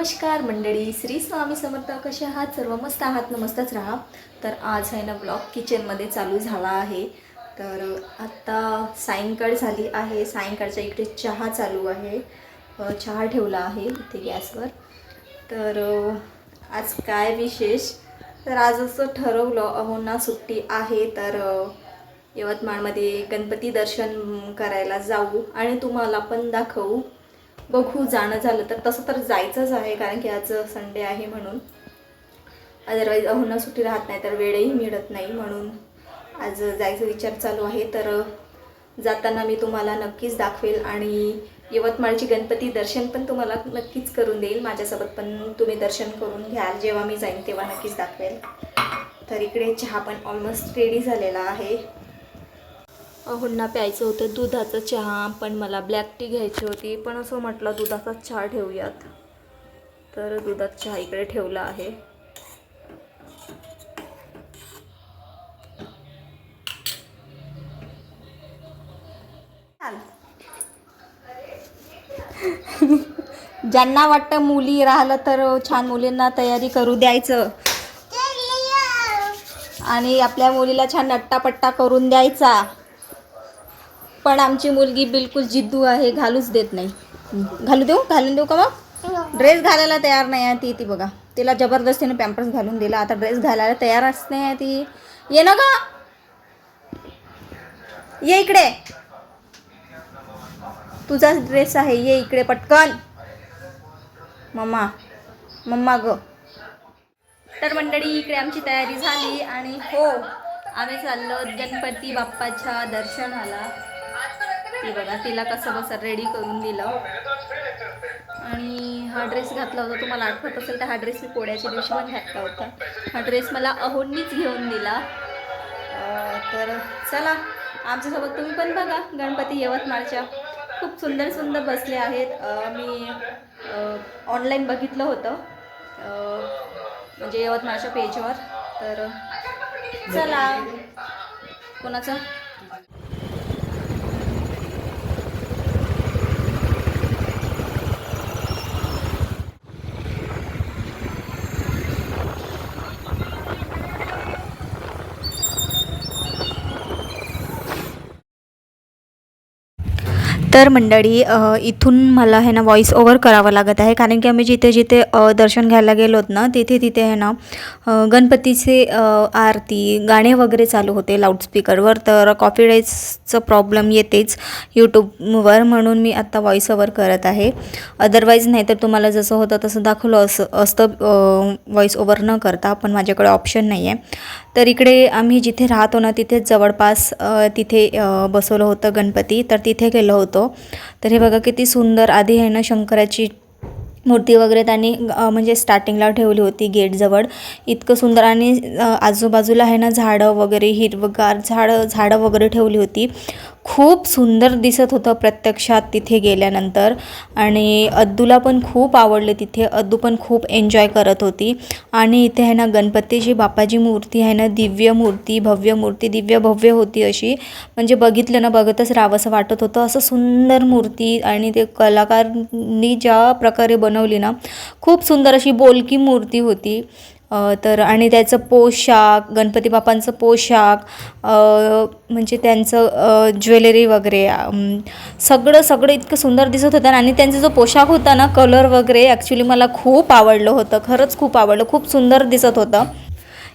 नमस्कार मंडळी श्री स्वामी समर्थ कसे आहात? सर्व मस्त आहात? नमस्तच राहा. तर आज आहे ना ब्लॉग किचनमध्ये चालू झाला आहे. तर आत्ता सायंकाळ झाली आहे. सायंकाळच्या इकडे चहा चालू आहे. चहा ठेवला आहे इथे गॅसवर. तर आज काय विशेष? तर आज असं ठरवलं अहो ना सुट्टी आहे. तर यवतमाळमध्ये गणपती दर्शन करायला जाऊ आणि तुम्हाला पण दाखवू. बघू जाणं झालं तर. तसं तर जायचंच आहे कारण की आज संडे आहे म्हणून. अदरवाईज अहोना सुट्टी राहत नाही तर वेळही मिळत नाही म्हणून. आज जायचा विचार चालू आहे तर जाताना मी तुम्हाला नक्कीच दाखवेल आणि यवतमाळची गणपती दर्शन पण तुम्हाला नक्कीच करून देईल. माझ्यासोबत पण तुम्ही दर्शन करून घ्याल जेव्हा मी जाईन तेव्हा नक्कीच दाखवेल. तर इकडे चहा पण ऑलमोस्ट रेडी झालेला आहे. अहोंना प्यायचं होतं दुधाचं चहा पण मला ब्लॅक टी घ्यायची होती. पण असं म्हटलं दुधाचा चहा ठेवूयात. तर दुधाचा चहा इकडे ठेवला आहे. ज्यांना वाटतं मुली राहिलं तर छान मुलींना तयारी करू द्यायचं. आणि आपल्या मुलीला छान नट्टापट्टा करून द्यायचा. पण आमची मुलगी बिलकुल जिद्दू आहे घालूच देत नाही. घालू देऊ? घालून देऊ का मग? ड्रेस घालायला तयार नाही आहे ती ती बघा. तिला जबरदस्तीने पॅम्पर्स घालून दिला. आता ड्रेस घालायला तयारच नाही आहे ती. ये ना का ये इकडे. तुझाच ड्रेस आहे. ये इकडे पटकन. मम्मा. मम्मा ग. तर मंडळी इकडे आमची तयारी झाली आणि हो आम्ही चाललो गणपती बाप्पाच्या दर्शनाला. ती बघा तिला कसं बसं रेडी करून दिलं. आणि हा ड्रेस घातला होता तुम्हाला आठवत असेल तर हा ड्रेस मी पोळ्याच्या दिवशी पण घातला होता. हा ड्रेस मला अहोंनीच घेऊन दिला. तर चला आमच्यासोबत तुम्ही पण बघा गणपती यवतमाळच्या. खूप सुंदर सुंदर बसले आहेत. मी ऑनलाईन बघितलं होतं. म्हणजे यवतमाळच्या पेजवर तर चला. कोणाचं? तर मंडळी इथून मला हे ना व्हॉइस ओव्हर करावं लागत आहे. कारण की आम्ही जिथे जिथे दर्शन घ्यायला गेलोत ना तिथे तिथे आहे ना गणपतीचे आरती गाणे वगैरे चालू होते लाऊडस्पीकरवर तर कॉपीराईट्सचं प्रॉब्लेम येतेच यूट्यूबवर म्हणून मी आत्ता व्हॉइस ओव्हर करत आहे. अदरवाईज नाही तर तुम्हाला जसं होतं तसं दाखवलं असं असतं व्हॉइस ओव्हर न करता. पण माझ्याकडे ऑप्शन नाही आहे तर इकडे आम्ही जिथे राहतो ना तिथेच जवळपास तिथे बसवलं होतं गणपती. तर तिथे गेलो होतो. तर हे बघा किती सुंदर आधी आहे ना शंकराची मूर्ती वगैरे त्यांनी म्हणजे स्टार्टिंगला ठेवली होती गेटजवळ इतकं सुंदर आणि आजूबाजूला आहे ना झाडं वगैरे हिरवगार झाडं झाडं वगैरे ठेवली होती. खूप सुंदर दिसत होतं प्रत्यक्षात तिथे गेल्यानंतर. आणि अद्दूला पण खूप आवडले तिथे. अद्दू पण खूप एन्जॉय करत होती. आणि इथे आहे ना गणपतीची बापाची मूर्ती आहे ना दिव्य मूर्ती भव्य मूर्ती दिव्य भव्य होती अशी. म्हणजे बघितलं ना बघतच राहावंसं वाटत होतं. असं सुंदर मूर्ती आणि ते कलाकारनी ज्या प्रकारे बनवली ना खूप सुंदर अशी बोलकी मूर्ती होती. तर आणि त्याचं पोशाख गणपती बाप्पांचं पोशाख म्हणजे त्यांचं ज्वेलरी वगैरे सगळं सगळं इतकं सुंदर दिसत होतं आणि त्यांचा जो पोशाख होता ना कलर वगैरे ॲक्च्युली मला खूप आवडलं होतं. खरंच खूप आवडलं. खूप सुंदर दिसत होतं.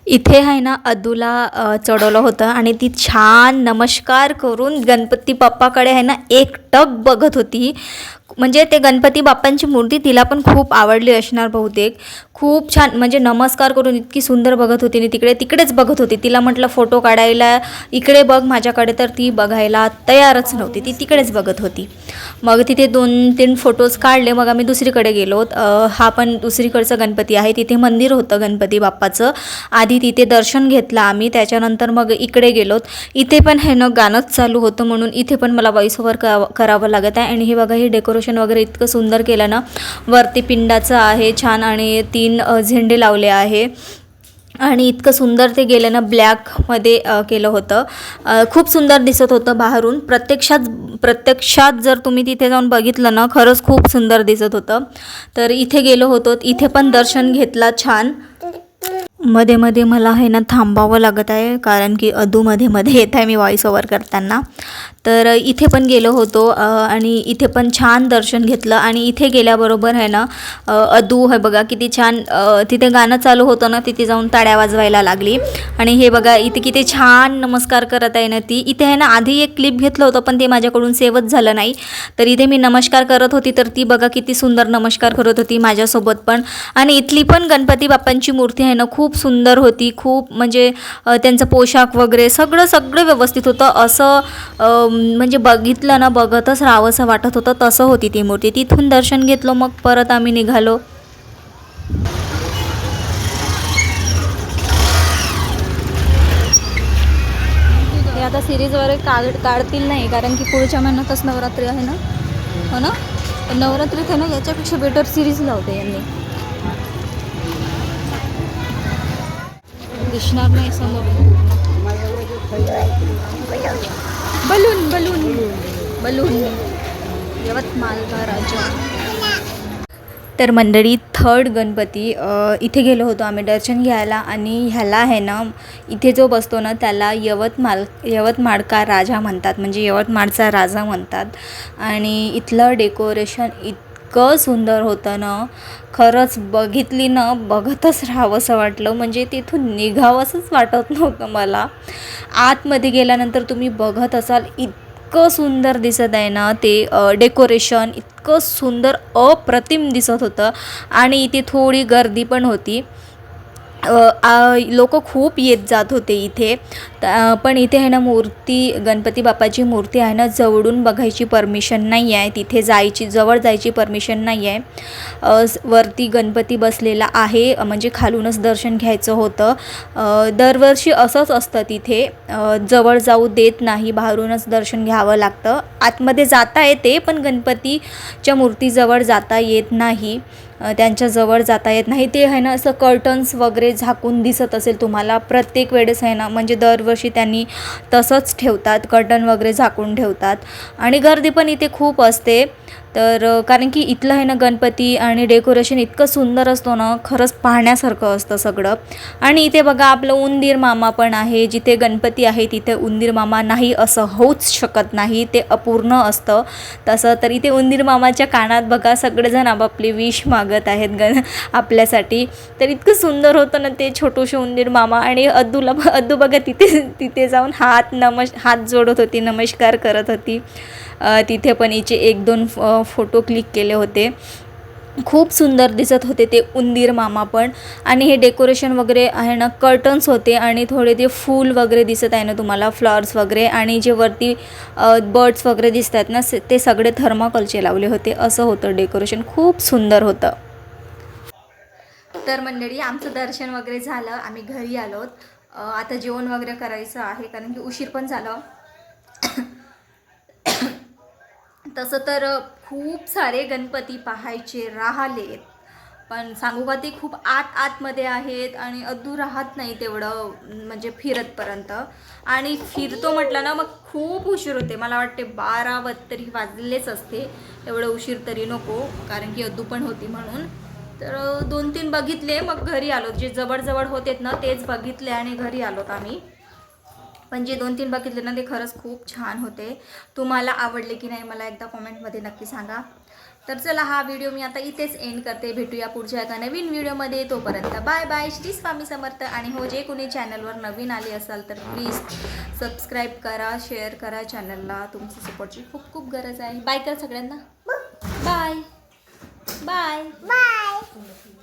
इथे आहे ना अदूला चढवलं होतं. आणि ती छान नमस्कार करून गणपती बाप्पाकडे आहे ना एक एकटक बघत होती. म्हणजे ते गणपती बाप्पांची मूर्ती तिला पण खूप आवडली असणार बहुतेक. खूप छान म्हणजे नमस्कार करून इतकी सुंदर बघत होती आणि तिकडे तिकडेच बघत होती. तिला म्हटलं फोटो काढायला इकडे बघ माझ्याकडे तर ती बघायला तयारच नव्हती. ती तिकडेच बघत होती. मग तिथे दोन तीन फोटोज काढले. मग आम्ही दुसरीकडे गेलो. हा पण दुसरीकडचं गणपती आहे. तिथे मंदिर होतं गणपती बाप्पाचं. आधी तिथे दर्शन घेतलं आम्ही. त्याच्यानंतर मग इकडे गेलोत इथे पण हे ना गाणंच चालू होतं म्हणून इथे पण मला व्हॉइस ओव्हर करावं लागत आहे. आणि हे बघा हे डेकोरेशन वगैरे इतकं सुंदर केलं ना. वरती पिंडाचं आहे छान आणि तीन झेंडे लावले आहे. आणि इतकं सुंदर ते गेलं ना ब्लॅकमध्ये केलं होतं. खूप सुंदर दिसत होतं बाहेरून. प्रत्यक्षात प्रत्यक्षात जर तुम्ही तिथे जाऊन बघितलं ना खरंच खूप सुंदर दिसत होतं. तर इथे गेलो होतो इथे पण दर्शन घेतला छान. मध्ये मध्ये मला हे ना थांबावं लागत आहे कारण की अधू मध्ये येत आहे मी व्हॉइस ओवर करताना. तर इथे पण गेलो होतो आणि इथे पण छान दर्शन घेतलं. आणि इथे गेल्याबरोबर आहे ना अधू अदू हे बघा किती छान तिथे गाणं चालू होतं ना तिथे जाऊन ताड्या वाजवायला लागली. आणि हे बघा इथे किती छान नमस्कार करत आहे ना ती. इथे आहे ना आधी एक क्लिप घेतलं होतं पण ते माझ्याकडून सेवच झालं नाही. तर इथे मी नमस्कार करत होती तर ती बघा किती सुंदर नमस्कार करत होती माझ्यासोबत पण. आणि इथली पण गणपती बाप्पांची मूर्ती आहे ना खूप सुंदर होती. खूप म्हणजे त्यांचं पोशाख वगैरे सगळं सगळं व्यवस्थित होतं. असं म्हणजे बघितलं ना बघतच राहावंसं वाटत होतं. तसं होती ती मूर्ती. तिथून दर्शन घेतलं मग परत आम्ही निघालो. आता सिरीज वगैरे काढ काढतील नाही कारण की पुढच्या महिन्यातच नवरात्री आहे ना? हो ना? नवरात्रीत आहे ना याच्यापेक्षा बेटर सिरीज लावते यांनी. दिसणार नाही समोर. Balloon balloon. Balloon. Yavatmal Raja तर मंडळी थर्ड गणपती इथे गेलो होतो आम्ही दर्शन घ्यायला आणि ह्याला आहे ना इथे जो बसतो ना त्याला यवतमाल यवतमाळका राजा म्हणतात. म्हणजे यवतमाळचा राजा म्हणतात. आणि इथलं डेकोरेशन इतकं सुंदर होतं ना. खरंच बघितली ना बघतच राहावंसं वाटलं. म्हणजे तिथून निघावंसंच वाटत नव्हतं मला. आतमध्ये गेल्यानंतर तुम्ही बघत असाल इतकं सुंदर दिसत आहे ना ते डेकोरेशन इतकं सुंदर अप्रतिम दिसत होतं. आणि इथे थोडी गर्दी पण होती. लोक खूप येत जात होते इथे. पण इथे आहे ना मूर्ती गणपती बाप्पाची मूर्ती आहे ना जवळून बघायची परमिशन नाही आहे. तिथे जायची जवळ जायची परमिशन नाही आहे. वरती गणपती बसलेला आहे. म्हणजे खालूनच दर्शन घ्यायचं होतं. दरवर्षी असंच असतं तिथे. जवळ जाऊ देत नाही बाहेरूनच दर्शन घ्यावं लागतं. आतमध्ये जाता येते पण गणपतीच्या मूर्तीजवळ जाता येत नाही. त्यांच्याजवळ जाता येत नाही. ते आहे ना असं कर्टन्स वगैरे झाकून दिसत असेल तुम्हाला प्रत्येक वेळेस आहे ना म्हणजे दरवर्षी त्यांनी तसंच ठेवतात कर्टन वगैरे झाकून ठेवतात. आणि गर्दी पण इथे खूप असते. तर कारण की इथलं आहे ना गणपती आणि डेकोरेशन इतकं सुंदर असतो ना खरंच पाहण्यासारखं असतं सगळं. आणि इथे बघा आपलं उंदीर मामा पण आहे जिथे गणपती आहे तिथे उंदीर मामा नाही असं होऊच शकत नाही ते अपूर्ण असतं. तसं तर इथे उंदीर मामाच्या कानात बघा सगळेजण आपापली विश मागत आहेत गण आपल्यासाठी. तर इतकं सुंदर होतं ना ते छोटूशे उंदीर मामा आणि अद्दूला अद्दू बघा तिथे तिथे जाऊन हात नमश हात जोडत होती नमस्कार करत होती. तिथे पण हिचे एक दोन फ- फोटो क्लिक केले होते. खूप सुंदर दिसत होते ते उंदीर मामा पण. आणि हे डेकोरेशन वगैरे आहे ना कर्टन्स होते आणि थोडे ते फूल वगैरे दिसत आहे ना तुम्हाला फ्लॉवर्स वगैरे. आणि जे वरती बर्ड्स वगैरे दिसत आहेत ना ते सगळे थर्माकोलचे लावले होते. असं होतं डेकोरेशन खूप सुंदर होतं. तर मंडळी आमचं दर्शन वगैरे झालं. आम्ही घरी आलोत आता जेवण वगैरे करायचं आहे कारण की उशीर पण झालं. तसं तर खूप सारे गणपती पाहायचे राहिलेत. पण सांगू का ते खूप आत आतमध्ये आहेत आणि अधू राहत नाही तेवढं म्हणजे फिरतपर्यंत. आणि फिरतो म्हटलं ना मग खूप उशीर होते. मला वाटते बारा तरी वाजलेच असते. एवढं उशीर तरी नको कारण की अधू पण होती म्हणून. तर दोन तीन बघितले मग घरी आलो. जे जवळजवळ होतेत ना तेच बघितले आणि घरी आलोत आम्ही. पण जे दोन तीन बघितले ना ते खरंच खूप छान होते. तुम्हाला आवडले की नाही मला एकदा कॉमेंटमध्ये नक्की सांगा. तर चला हा व्हिडिओ मी आता इथेच एंड करते. भेटूया पुढच्या एका नवीन व्हिडिओमध्ये. तोपर्यंत बाय बाय श्री स्वामी समर्थ. आणि हो जे कोणी चॅनलवर नवीन आले असाल तर प्लीज सबस्क्राईब करा शेअर करा चॅनलला तुमची सपोर्टची खूप खूप गरज आहे. बाय कर सगळ्यांना. Bye bye Bye.